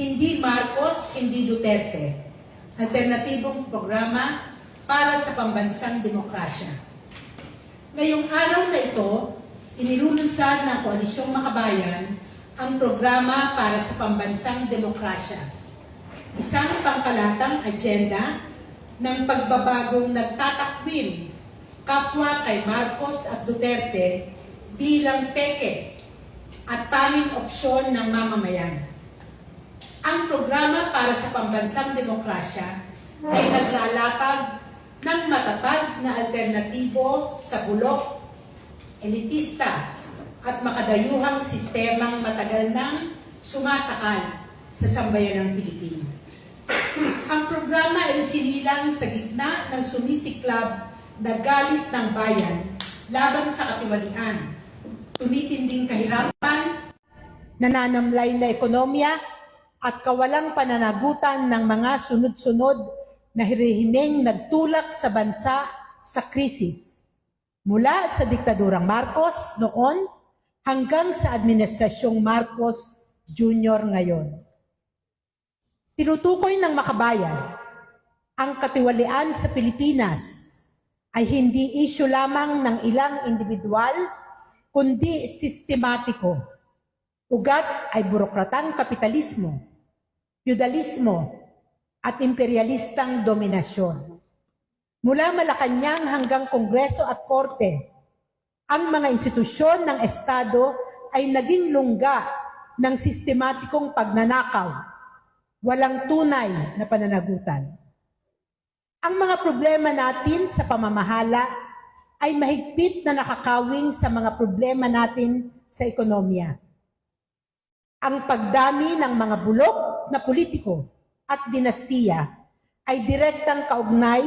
Hindi Marcos, hindi Duterte. Alternatibong programa para sa pambansang demokrasya. Ngayong araw na ito, inilulunsad ng Koalisyong Makabayan ang programa para sa pambansang demokrasya. Isang pangkalatang agenda ng pagbabagong nagtatakwil kapwa kay Marcos at Duterte bilang peke at tanging opsyon ng mamamayan. Ang programa para sa pambansang demokrasya ay naglalatag ng matatag na alternatibo sa bulok, elitista at makadayuhang sistemang matagal nang sumasakal sa sambayanang Pilipino. Ang programa ay sinilang sa gitna ng sumisiklab na galit ng bayan laban sa katiwalian, tumitinding kahirapan, nananamlay na ekonomiya, at kawalang pananagutan ng mga sunod-sunod na rehimeng nagtulak sa bansa sa krisis. Mula sa diktadurang Marcos noon hanggang sa administrasyong Marcos Jr. ngayon. Tinutukoy ng makabayan ang katiwalian sa Pilipinas ay hindi isyu lamang ng ilang individual, kundi sistematiko. Ugat ay burokratang kapitalismo, feudalismo, at imperialistang dominasyon. Mula Malacanang hanggang Kongreso at Korte, ang mga institusyon ng Estado ay naging lungga ng sistematikong pagnanakaw, walang tunay na pananagutan. Ang mga problema natin sa pamamahala ay mahigpit na nakakawing sa mga problema natin sa ekonomiya. Ang pagdami ng mga bulok na politiko at dinastiya ay direktang kaugnay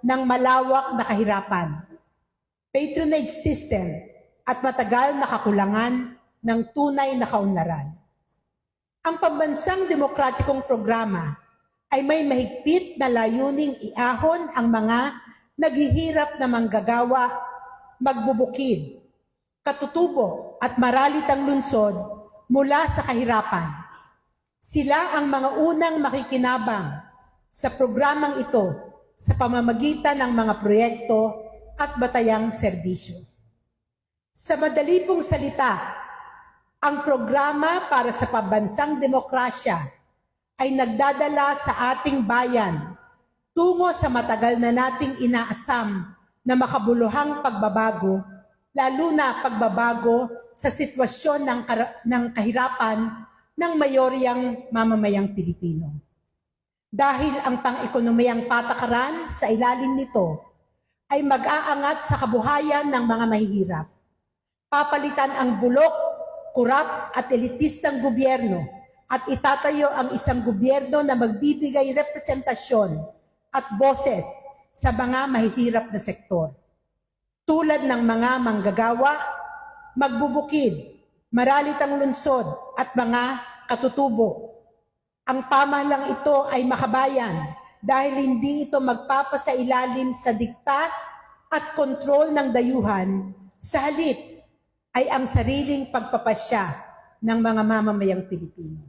ng malawak na kahirapan, patronage system at matagal na kakulangan ng tunay na kaunlaran. Ang pambansang demokratikong programa ay may mahigpit na layuning iahon ang mga naghihirap na manggagawa, magbubukid, katutubo at maralitang lunsod mula sa kahirapan. Sila ang mga unang makikinabang sa programang ito sa pamamagitan ng mga proyekto at batayang serbisyo. Sa madali pong salita, ang programa para sa pambansang demokrasya ay nagdadala sa ating bayan tungo sa matagal na nating inaasam na makabuluhang pagbabago, lalo na pagbabago sa sitwasyon ng, ng kahirapan ng mayoryang mamamayang Pilipino. Dahil ang pang-ekonomiyang patakaran sa ilalim nito ay mag-aangat sa kabuhayan ng mga mahihirap. Papalitan ang bulok, kurap at elitistang gobyerno at itatayo ang isang gobyerno na magbibigay representasyon at boses sa mga mahihirap na sektor. Tulad ng mga manggagawa, magbubukid, maralitang lunsod at mga katutubo. Ang pamahalang ito ay makabayan dahil hindi ito magpapasailalim sa diktat at kontrol ng dayuhan, sa halip ay ang sariling pagpapasya ng mga mamamayang Pilipino.